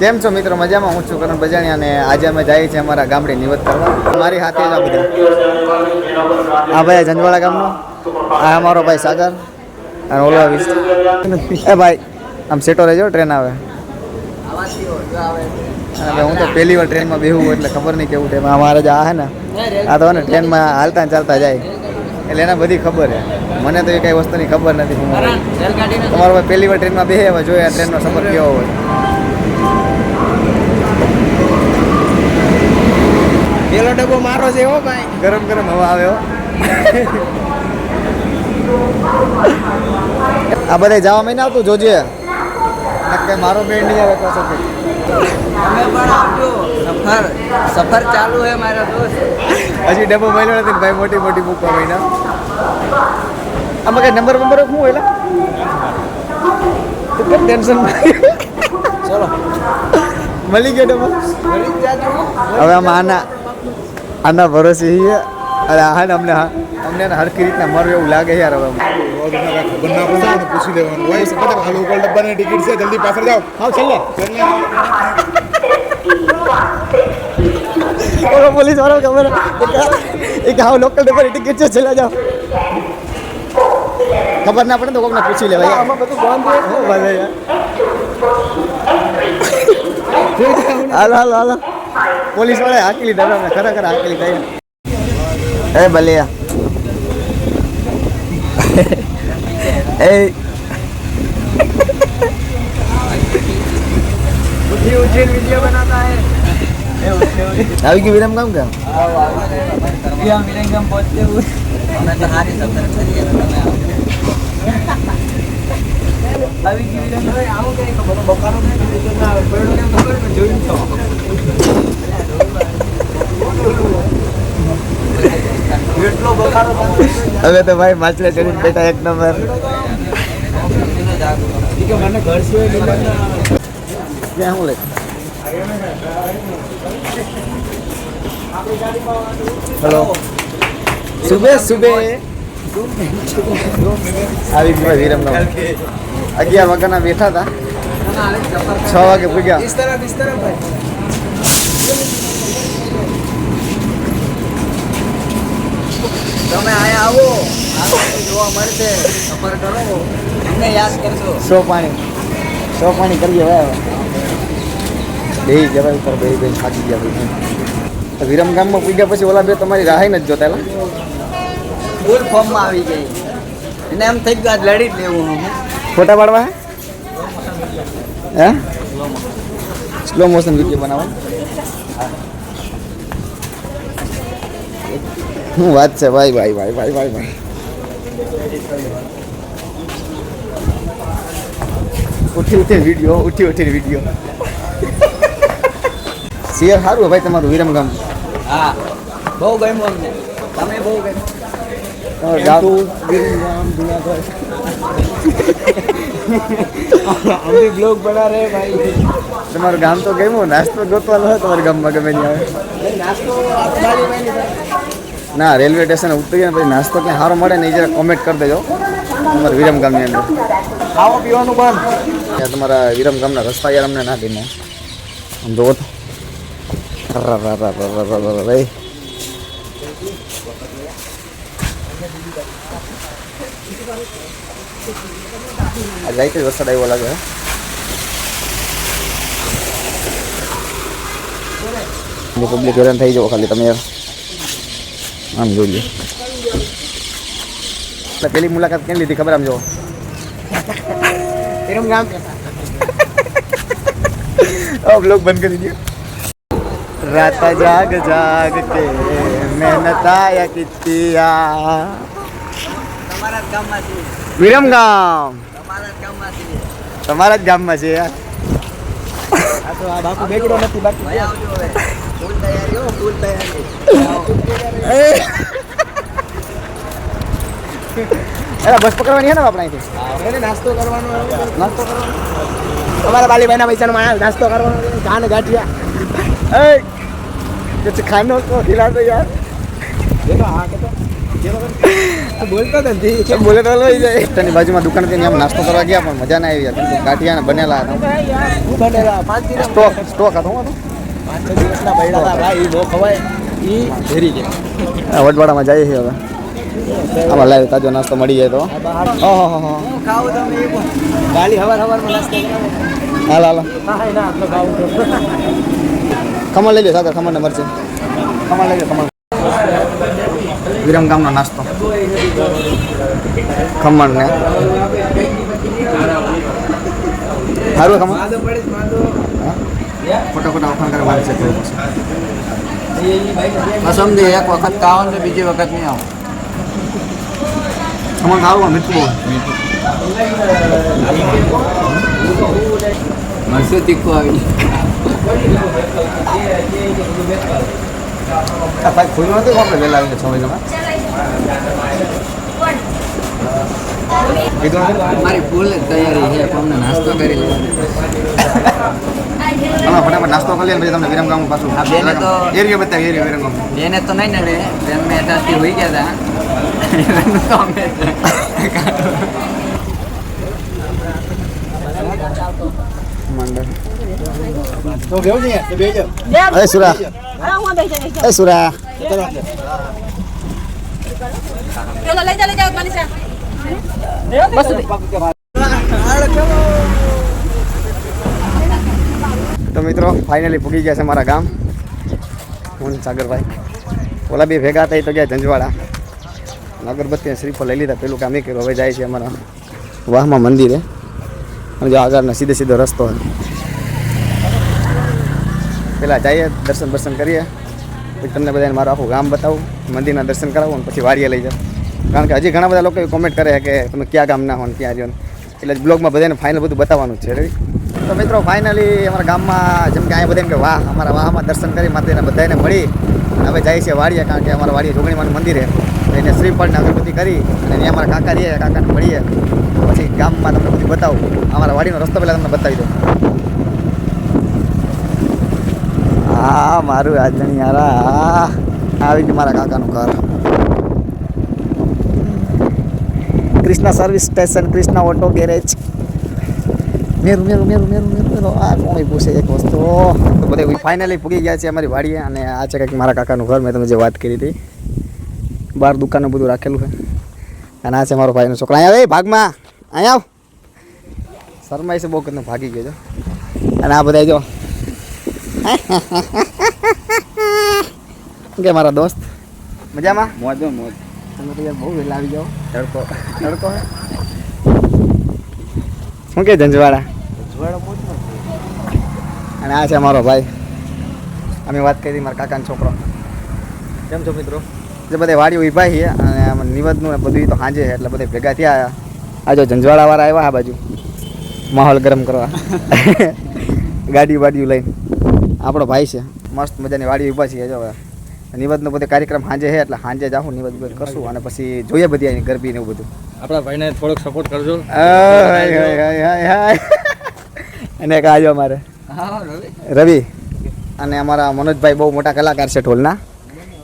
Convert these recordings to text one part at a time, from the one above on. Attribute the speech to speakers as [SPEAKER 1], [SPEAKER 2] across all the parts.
[SPEAKER 1] કેમ છો મિત્રો? મજામાં હું છું કરણ બજાણી અને આજે અમે જઈએ છીએ અમારા ગામડે નિવત કરવા. મારી હાથે જ આ બધા. આ ભાઈ જંજવાળા ગામનો. આ અમારો ભાઈ સાગર અને ઓલો એ ભાઈ, આમ સેટો રહેજો ટ્રેન આવે. હું તો પહેલી વાર ટ્રેનમાં બેહું એટલે ખબર નહીં કેવું છે અમારે જે આ હે ને, આ તો ને, ટ્રેનમાં હાલતા ચાલતા જાય. એટલે એને બધી ખબર છે. મને તો એ કઈ વસ્તુની ખબર નથી તમારો ભાઈ પહેલી વાર ટ્રેનમાં બેહે આ ટ્રેનનો સફર કેવો હોય?
[SPEAKER 2] પેલો ડબ્બો મારો છે હો ભાઈ.
[SPEAKER 1] ગરમ ગરમ હવા આવે આ બધા જવા મહિને આવતું જોજે. નક્કે મારો બેડ નહીં આવે તો. શું
[SPEAKER 2] તમે પણ આવજો. સફર સફર ચાલુ હે મારો દોસ્ત.
[SPEAKER 1] હજી ડબ્બો મળ્યો નથી ભાઈ મોટી મોટી મૂકવા મહિના આમાં કઈ નંબર નંબર શું હોય લા? તું કેમ ટેન્શન
[SPEAKER 2] ચલો.
[SPEAKER 1] મળી ગયો ડબ્બો? હવે આમાં આના આના ભરોસે છીએ. અરે હા ને અમને હા. અમને એને હરખી રીતના મરવું એવું લાગે યાર હવે
[SPEAKER 3] બંને આપણે પૂછી લેવાનું હોય છે બધા લોકલ ડબ્બાની ટિકિટ છે જલ્દી પાછળ જાઓ
[SPEAKER 1] હા છેલ્લે. ઓલો પોલીસ વાળો ખબર એક હાવ લોકલ ડબ્બાની ટિકિટ છે છેલ્લા જાઓ. ખબર ના પડે તો કોકને પૂછી લેવાય આમાં બધું બંધ હોય. ભલે યાર? હાલો હાલો હાલો. પોલીસ વાળા હાકી લીધા અમને ખરેખર હાકી લીધા એ ભલે એ
[SPEAKER 2] ઉઠી ઉઠી वीडियो बनाता है
[SPEAKER 1] આવી ગયું વિરમ કામ કેમ
[SPEAKER 2] अभी हम विरंगम पहुंचते हुए આવી
[SPEAKER 1] હવે તો ભાઈ માછલા ચડીને બેઠા એક નંબર.
[SPEAKER 2] મને ઘર સિવાય
[SPEAKER 1] હું લે હેલો. સુબે સુબે. આવી ગયો વિરમ અગિયાર વાગ્યાના બેઠા હતા. છ વાગે પૂગ્યા.
[SPEAKER 2] તમે અહીંયા આવો. જોવા મળશે. સફર કરો. અમને યાદ કરજો.
[SPEAKER 1] સો પાણી. સો પાણી કરી કરીએ હવે. બે જવાય ઉપર બે બે થાકી ગયા બધું. વિરમ ગામમાં પૂગ્યા પછી ઓલા બે તમારી રાહે નથી જોતા
[SPEAKER 2] ફૂલ ફોર્મમાં આવી ગઈ. એને એમ થઈ ગયું આજ લડી જ લેવું હું
[SPEAKER 1] ફોટા પાડવા હે? હે? સ્લો મોશન વીડિયો બનાવવા શું વાત છે? ભાઈ ભાઈ ભાઈ ભાઈ ભાઈ ભાઈ. ઉઠી ઉઠી વીડિયો ઉઠી ઉઠી વીડિયો સિયર સારું હે ભાઈ તમારું વિરમગામ
[SPEAKER 2] હા બહુ ગમ્યું અમને. તમે બહુ ગમ્યું. અમે બ્લોગ બના રહે ભાઈ.
[SPEAKER 1] તમારું ગામ તો ગયું નાસ્તો ગોતવાનો હોય તમારે ગામમાં ગમે ત્યાં આવે ના રેલવે સ્ટેશન ઉતરી ઉતરીને પછી નાસ્તો ક્યાં સારો મળે ને એ જરા કોમેન્ટ કરી દેજો તમારા વિરમ ગામની અંદર.
[SPEAKER 2] ખાવા પીવાનું બંધ.
[SPEAKER 1] તમારા વિરમ ગામના રસ્તા યાર અમને ના ગમે આમ જોવો તો. ભાઈ રા રા રા રા રા રા રા. એ. આ જાય તો વરસાદ આવ્યો લાગે હે. જો પબ્લિક હેરાન થઈ જાઓ ખાલી તમે યાર આમ જોઈ લો એટલે પેલી મુલાકાત કેમ લીધી ખબર આમ જો
[SPEAKER 2] એરમ ગામ
[SPEAKER 1] अब लोग बंद कर दीजिए रात जाग जाग के मेहनत आया कितिया વિરમ ગામ.
[SPEAKER 2] તમારા જ ગામમાં
[SPEAKER 1] છે છે યાર.
[SPEAKER 2] તો આ બાપુ બેગડો નથી
[SPEAKER 1] અરે બસ પકડવાની છે ને આપણે
[SPEAKER 2] નાસ્તો કરવાનો
[SPEAKER 1] નાસ્તો કરવાનો.
[SPEAKER 2] અમારા બાલીભાઈના પૈસાનો નાસ્તો કરવાનો કાન ગાંઠિયા. એ. ખાનો તો ખીલા
[SPEAKER 1] યાર. બોલે તો બાજુમાં દુકાન આમ નાસ્તો કરવા ગયા પણ મજા ના આવી હતી. કાઠિયા બનેલા સ્ટોક સ્ટોક હતો હું
[SPEAKER 2] પાંચ છ
[SPEAKER 1] હવે. આમાં લાવ તાજો નાસ્તો મળી જાય તો.
[SPEAKER 2] ગાલી
[SPEAKER 1] હાલ હાલ. ખમણ લઈ લે સાથે ખમણ ને મરચી. ખમણ લઈ લે ખમણ. વિરમ ગામનો નાસ્તો ખમણ ને સારું ખમણ ખોટા ખોટા વખાણ કરે મારે છે
[SPEAKER 2] સમજી એક વખત ખાવો ને બીજી વખત નહીં આવો
[SPEAKER 1] ખમણ પણ મીઠું બહુ
[SPEAKER 2] મરસું તીખું આવી
[SPEAKER 1] ભાઈ ખુલ્લું નથી આપણે વહેલા આવીને છ કીધું
[SPEAKER 2] મારી ફૂલ તૈયારી છે અમને નાસ્તો કરી લેવાનો
[SPEAKER 1] ફટાફટ નાસ્તો કરી લે પછી તમને વિરમ ગામ પાછું
[SPEAKER 2] બેને તો-
[SPEAKER 1] એરિયો બતાવી એરિયો વિરમ ગામ
[SPEAKER 2] એને તો નહીં ને રે બેન મેં ત્યાંથી હોઈ ગયા હતા તો અમે
[SPEAKER 3] બેજો
[SPEAKER 1] એ સુરા. એ સુરા. તો મિત્રો ફાઇનલી પૂગી ગયા છે મારા ગામ. હું સાગરભાઈ. ઓલા બી ભેગા થઈ તો ગયા ઝંઝવાડા. અગરબત્તી શ્રીફળ લઈ લીધા. પેલું કામ એ કર્યું. હવે જાય છે અમારા વાહમાં મંદિરે. અને જો આગળનો સીધે સીધો રસ્તો પેલા જઈએ, દર્શન દર્શન કરીએ. પછી તમને બધાને મારું આખું ગામ બતાવું, મંદિરના દર્શન કરાવું અને પછી વાડીએ લઈ જાઉં કારણ કે હજી ઘણા બધા લોકો કોમેન્ટ કરે કે તમે ક્યાં ગામ ના હો ને ક્યાં રહ્યો એટલે બ્લોગમાં બધાને ફાઇનલ બધું બતાવવાનું છે? તો મિત્રો ફાઇનલી અમારા ગામમાં જેમ કે અહીંયા બધાને કે વાહ, અમારા વાહમાં દર્શન કરી માતાજીને બધાને મળી. હવે જાય છે વાડીએ, કારણ કે અમારા વાડીએ જોગણીમાનું મંદિર છે. એને શ્રીફળને અગરબત્તી કરી અને અમારા કાકા રહીએ કાકાને મળીએ. પછી ગામમાં તમને બધું બતાવું. અમારા વાડીનો રસ્તો પહેલાં તમને બતાવી દઉં. હા મારું રાજધાની યારા આવી ગયું મારા કાકાનું ઘર. Krishna service station Krishna auto garage મેરું મેરું મેરું મેરું મેરું મેરું. આ કોણ પૂછે એક વસ્તુ? તો બધે ફાઇનલી પૂગી ગયા છે અમારી વાડીએ અને આ છે કંઈક મારા કાકાનું ઘર. મેં તમે જે વાત કરી હતી. બહાર દુકાનનું બધું રાખેલું છે. અને આ છે મારો ભાઈનો છોકરા. અહીંયા ભાગમાં. અહીંયા આવ. શરમાઈ છે બહુ કરીને ભાગી ગયો અને આ બધા જો. કે મારા દોસ્ત? મજામાં?
[SPEAKER 2] મોજો મોજ.
[SPEAKER 1] તમે તો યાર બહુ વહેલા આવી જાઓ.
[SPEAKER 2] તડકો.
[SPEAKER 1] તડકો શું કે જંજવાડા અને આ છે મારો ભાઈ. અમે વાત કરી મારા કાકાનો છોકરો. કેમ છો મિત્રો? જે બધે વાડીઓ ઊભા છીએ અને નિવેદનું બધું તો સાંજે છે એટલે બધે ભેગા થયા. આ જો જંજવાડાવાળા આવ્યા આ બાજુ. માહોલ ગરમ કરવા. ગાડી વાડીઓ લઈને. આપણો ભાઈ છે. મસ્ત મજાની વાડી ઊભા છીએ જો હવે. નિવેદનો બધો કાર્યક્રમ સાંજે છે એટલે સાંજે જાઉં નિવેદ કરશું અને પછી જોઈએ બધી અહીં ગરબી ને એવું બધું.
[SPEAKER 3] આપણા ભાઈને થોડોક સપોર્ટ કરજો.
[SPEAKER 1] હાય, હાય, હાય, હાય, હાય. અને એક આજો અમારે.
[SPEAKER 2] હા રવિ.
[SPEAKER 1] રવિ. અને અમારા મનોજભાઈ બહુ મોટા કલાકાર છે ઢોલના.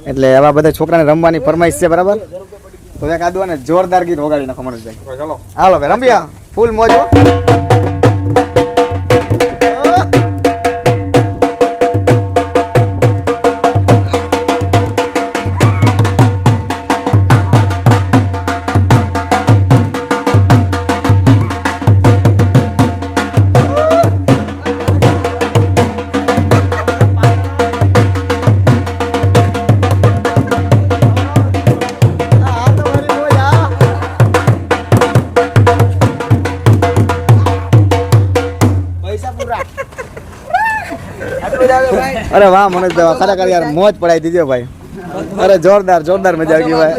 [SPEAKER 1] એટલે આવા બધા છોકરાને રમવાની ફરમાઈશ છે બરાબર? તો એક આદુ અને જોરદાર ગીત વગાડી નાખો મનોજભાઈ.
[SPEAKER 3] ચલો
[SPEAKER 1] હાલો. ભાઈ રમ્યા. ફૂલ મોજો અરે વાહ મનોજભાઈ ખરેખર યાર મોજ પડાવી દીધો ભાઈ. અરે જોરદાર જોરદાર મજા આવી ભાઈ.